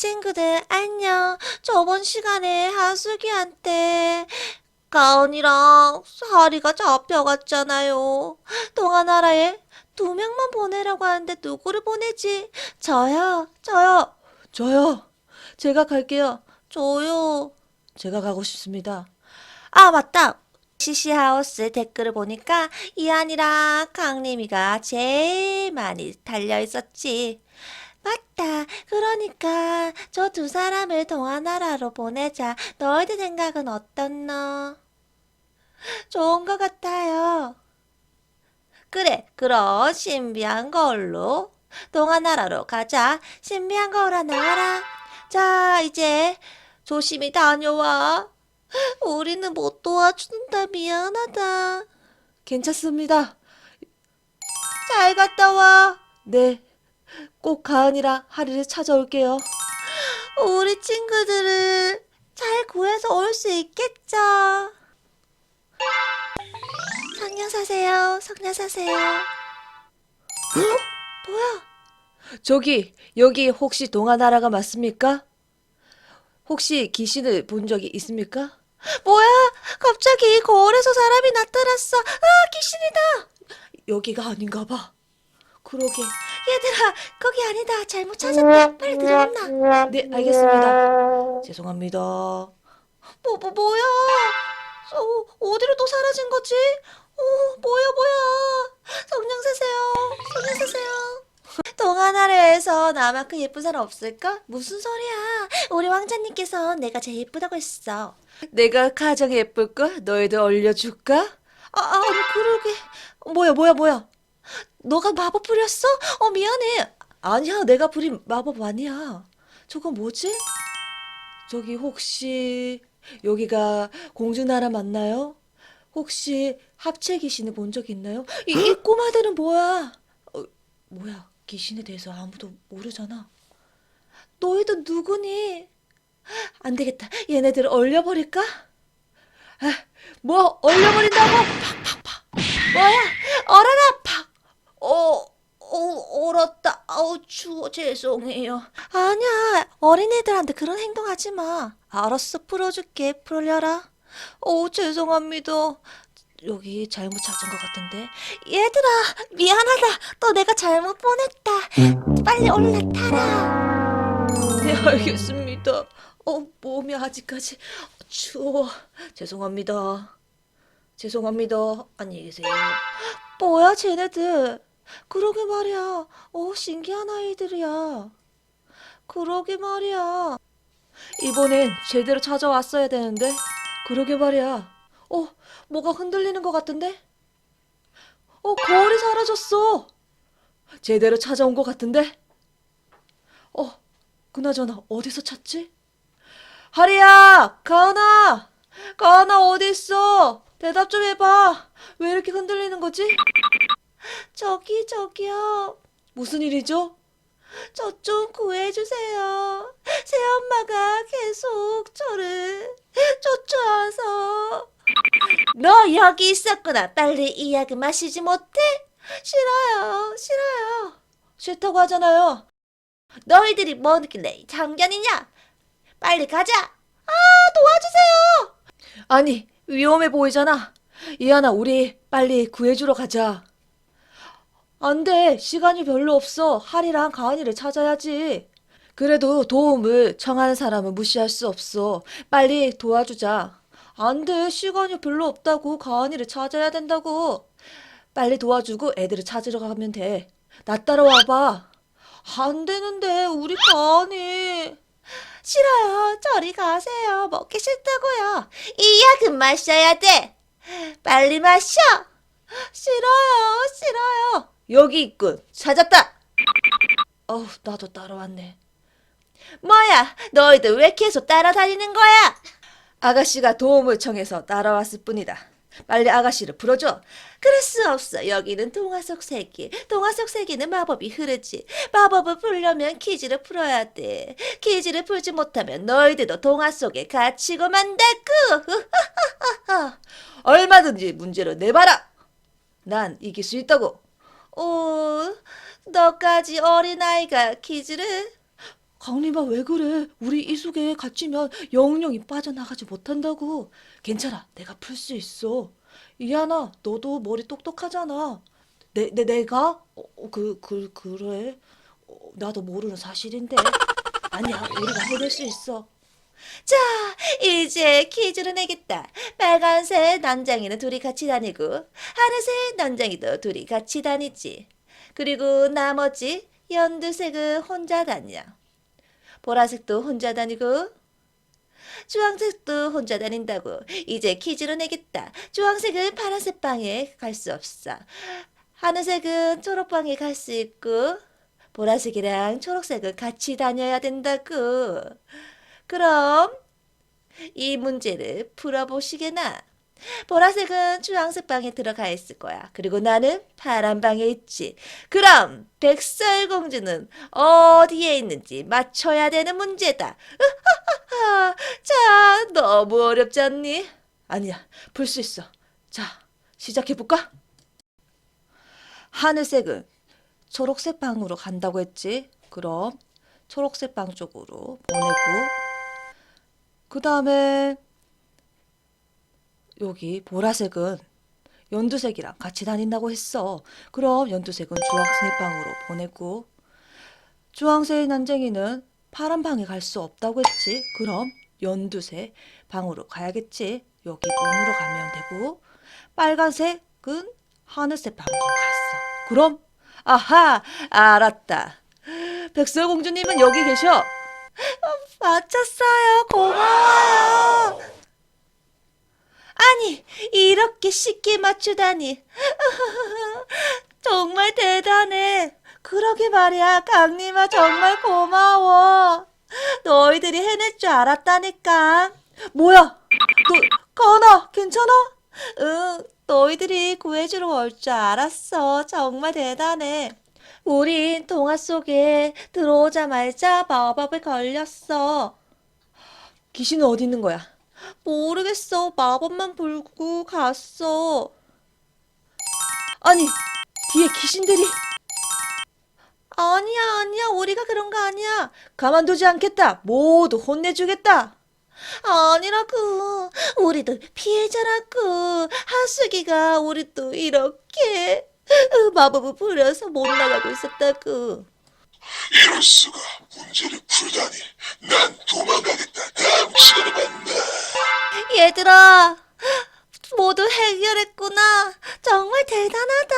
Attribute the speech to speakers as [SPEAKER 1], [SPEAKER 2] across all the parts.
[SPEAKER 1] 친구들 안녕. 저번 시간에 하수기한테 가은이랑 사리가 잡혀갔잖아요. 동아나라에 두 명만 보내라고 하는데 누구를 보내지? 저요, 저요,
[SPEAKER 2] 저요. 제가 갈게요.
[SPEAKER 1] 저요.
[SPEAKER 2] 제가 가고 싶습니다.
[SPEAKER 1] 아, 맞다. 시시하우스 댓글을 보니까 이한이랑 강림이가 제일 많이 달려 있었지. 맞다. 그러니까 저 두 사람을 동아나라로 보내자. 너희들 생각은 어떻노? 좋은 것 같아요. 그래, 그럼 신비한 거울로 동아나라로 가자. 신비한 거울아 나와라. 자, 이제 조심히 다녀와. 우리는 못 도와준다. 미안하다.
[SPEAKER 2] 괜찮습니다.
[SPEAKER 1] 잘 갔다 와.
[SPEAKER 2] 네. 꼭 가은이랑 하리를 찾아올게요.
[SPEAKER 1] 우리 친구들을 잘 구해서 올 수 있겠죠. 성냥 사세요. 성냥 사세요. 어? 뭐야?
[SPEAKER 2] 저기, 여기 혹시 동아나라가 맞습니까? 혹시 귀신을 본 적이 있습니까?
[SPEAKER 1] 뭐야? 갑자기 거울에서 사람이 나타났어. 아, 귀신이다.
[SPEAKER 2] 여기가 아닌가 봐. 그러게.
[SPEAKER 1] 얘들아, 거기 아니다. 잘못 찾았다. 빨리 들어간나.
[SPEAKER 2] 네, 알겠습니다. 죄송합니다.
[SPEAKER 1] 뭐, 뭐, 뭐야? 어, 어디로 또 사라진 거지? 어, 뭐야, 뭐야? 성냥 사세요. 성냥 사세요. 동아나라에서 나만큼 예쁜 사람 없을까? 무슨 소리야? 우리 왕자님께서 내가 제일 예쁘다고 했어.
[SPEAKER 2] 내가 가장 예쁠까? 너희도 올려줄까? 아, 아, 아니, 그러게. 뭐야, 뭐야, 뭐야.
[SPEAKER 1] 너가 마법 부렸어? 어, 미안해.
[SPEAKER 2] 아니야, 내가 부린 마법 아니야. 저건 뭐지? 저기 혹시 여기가 공주나라 맞나요? 혹시 합체 귀신을 본 적 있나요? 이, 이 꼬마들은 뭐야? 어, 뭐야? 귀신에 대해서 아무도 모르잖아. 너희도 누구니? 안 되겠다. 얘네들을 얼려버릴까? 아, 뭐 얼려버린다고? 팍팍팍. 뭐야? 얼어라 팍. 아우, 추워. 죄송해요.
[SPEAKER 1] 아니야. 어린애들한테 그런 행동하지 마. 알았어. 풀어줄게. 풀려라.
[SPEAKER 2] 어, 죄송합니다. 여기 잘못 찾은 것 같은데.
[SPEAKER 1] 얘들아, 미안하다. 또 내가 잘못 보냈다. 빨리 올라타라.
[SPEAKER 2] 네, 알겠습니다. 어, 몸이 아직까지 추워. 죄송합니다. 죄송합니다. 안녕히 계세요.
[SPEAKER 1] 뭐야, 쟤네들. 그러게 말이야. 어, 신기한 아이들이야. 그러게 말이야.
[SPEAKER 2] 이번엔 제대로 찾아왔어야 되는데. 그러게 말이야. 어, 뭐가 흔들리는 것 같은데? 어, 거울이 사라졌어. 제대로 찾아온 것 같은데? 어, 그나저나 어디서 찾지? 하리야! 가은아! 가은아 어디 있어? 대답 좀 해봐. 왜 이렇게 흔들리는 거지?
[SPEAKER 1] 저기, 저기요.
[SPEAKER 2] 무슨 일이죠?
[SPEAKER 1] 저 좀 구해주세요. 새엄마가 계속 저를 쫓아와서. 너 여기 있었구나. 빨리 이 약을 마시지 못해? 싫어요, 싫어요.
[SPEAKER 2] 싫다고 하잖아요.
[SPEAKER 1] 너희들이 뭐길래 참견이냐? 빨리 가자. 아, 도와주세요.
[SPEAKER 2] 아니, 위험해 보이잖아. 이하나, 우리 빨리 구해주러 가자. 안 돼. 시간이 별로 없어. 하리랑 가은이를 찾아야지. 그래도 도움을 청하는 사람은 무시할 수 없어. 빨리 도와주자. 안 돼. 시간이 별로 없다고. 가은이를 찾아야 된다고. 빨리 도와주고 애들을 찾으러 가면 돼. 나 따라와봐. 안 되는데, 우리 가은이.
[SPEAKER 1] 싫어요. 저리 가세요. 먹기 싫다고요. 이 약은 마셔야 돼. 빨리 마셔. 싫어요. 싫어요.
[SPEAKER 2] 여기 있군. 찾았다. 어우, 나도 따라왔네.
[SPEAKER 1] 뭐야? 너희들 왜 계속 따라다니는 거야?
[SPEAKER 2] 아가씨가 도움을 청해서 따라왔을 뿐이다. 빨리 아가씨를 불러줘.
[SPEAKER 1] 그럴 수 없어. 여기는 동화 속 세계. 동화 속 세계는 마법이 흐르지. 마법을 풀려면 퀴즈를 풀어야 돼. 퀴즈를 풀지 못하면 너희들도 동화 속에 갇히고 만다구.
[SPEAKER 2] 얼마든지 문제로 내봐라. 난 이길 수 있다고.
[SPEAKER 1] 오, 너까지 어린아이가 퀴즈를
[SPEAKER 2] 강림아 왜 그래? 우리 이 속에 갇히면 영영이 빠져나가지 못한다고. 괜찮아. 내가 풀 수 있어. 이하나, 너도 머리 똑똑하잖아. 내, 내, 내가? 어, 어, 그, 그, 그래? 어, 나도 모르는 사실인데. 아니야, 우리가 해낼 수 있어.
[SPEAKER 1] 자, 이제 퀴즈를 내겠다. 빨간색 난장이는 둘이 같이 다니고, 하늘색 난장이도 둘이 같이 다니지. 그리고 나머지 연두색은 혼자 다녀. 보라색도 혼자 다니고, 주황색도 혼자 다닌다고. 이제 퀴즈를 내겠다. 주황색은 파란색 방에 갈 수 없어. 하늘색은 초록방에 갈 수 있고, 보라색이랑 초록색은 같이 다녀야 된다고. 그럼 이 문제를 풀어보시게나. 보라색은 주황색 방에 들어가 있을 거야. 그리고 나는 파란 방에 있지. 그럼 백설공주는 어디에 있는지 맞춰야 되는 문제다. 자, 너무 어렵지 않니?
[SPEAKER 2] 아니야, 풀 수 있어. 자, 시작해볼까? 하늘색은 초록색 방으로 간다고 했지? 그럼 초록색 방 쪽으로 보내고, 그 다음에 여기 보라색은 연두색이랑 같이 다닌다고 했어. 그럼 연두색은 주황색 방으로 보내고, 주황색 난쟁이는 파란 방에 갈 수 없다고 했지? 그럼 연두색 방으로 가야겠지. 여기 문으로 가면 되고 빨간색은 하늘색 방으로 갔어. 그럼 아하 알았다. 백설공주님은 여기 계셔.
[SPEAKER 1] 맞췄어요. 고마워요. 아니, 이렇게 쉽게 맞추다니. 정말 대단해. 그러게 말이야. 강림아, 정말 고마워. 너희들이 해낼 줄 알았다니까.
[SPEAKER 2] 뭐야? 너 가은아 괜찮아?
[SPEAKER 1] 응, 너희들이 구해주러 올 줄 알았어. 정말 대단해. 우린 동화 속에 들어오자마자 마법에 걸렸어.
[SPEAKER 2] 귀신은 어디 있는 거야?
[SPEAKER 1] 모르겠어. 마법만 불고 갔어.
[SPEAKER 2] 아니 뒤에 귀신들이
[SPEAKER 1] 아니야, 아니야. 우리가 그런 거 아니야.
[SPEAKER 2] 가만두지 않겠다. 모두 혼내주겠다.
[SPEAKER 1] 아니라고. 우리도 피해자라고. 하수기가 우리도 이렇게 으, 마법을 부려서 못 나가고 있었다고.
[SPEAKER 3] 이럴 수가 문제를 풀다니 난 도망가겠다 다음 시간에 만나
[SPEAKER 1] 얘들아, 모두 해결했구나. 정말 대단하다.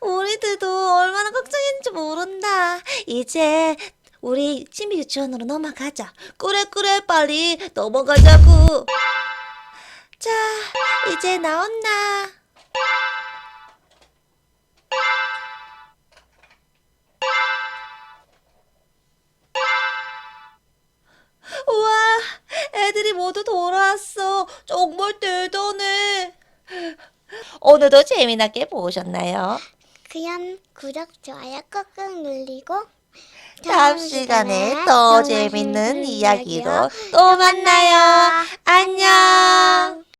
[SPEAKER 1] 우리들도 얼마나 걱정했는지 모른다. 이제 우리 신비 유치원으로 넘어가자. 그래, 그래, 빨리 넘어가자고. 자, 이제 나온나. 애들이 모두 돌아왔어. 정말 대단해. 오늘도 재미나게 보셨나요?
[SPEAKER 4] 그럼 구독, 좋아요 꾹꾹 누르고
[SPEAKER 1] 다음 시간에 더 재밌는 이야기로 또 만나요. 안녕.